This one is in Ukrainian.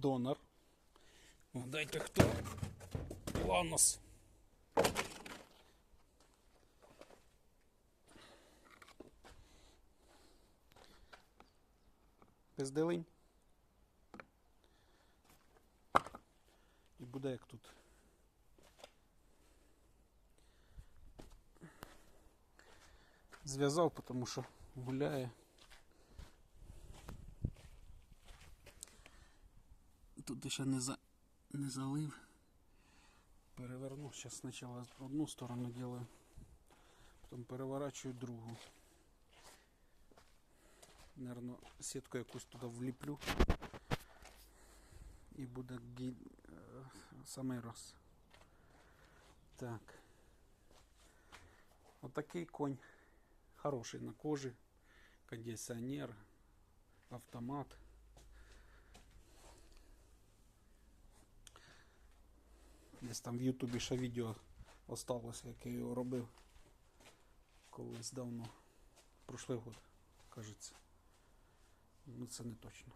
донор. Дайте хто? Ланос. Пизделинь. І буде як тут. Зв'язав, тому що гуляє. Тут ще не, за... не залив. Переверну. Зараз спочатку одну сторону делаю, потім переворачую другу. Наверно, сітку якусь туди вліплю. І буде гі... е, самий раз. Так. Отакий конь. Хороший на кожі. Кондиціонер, автомат. Десь там в Ютубі ще відео осталося, як я його робив колись давно. Прошлий год, кажеться. Ну це не точно.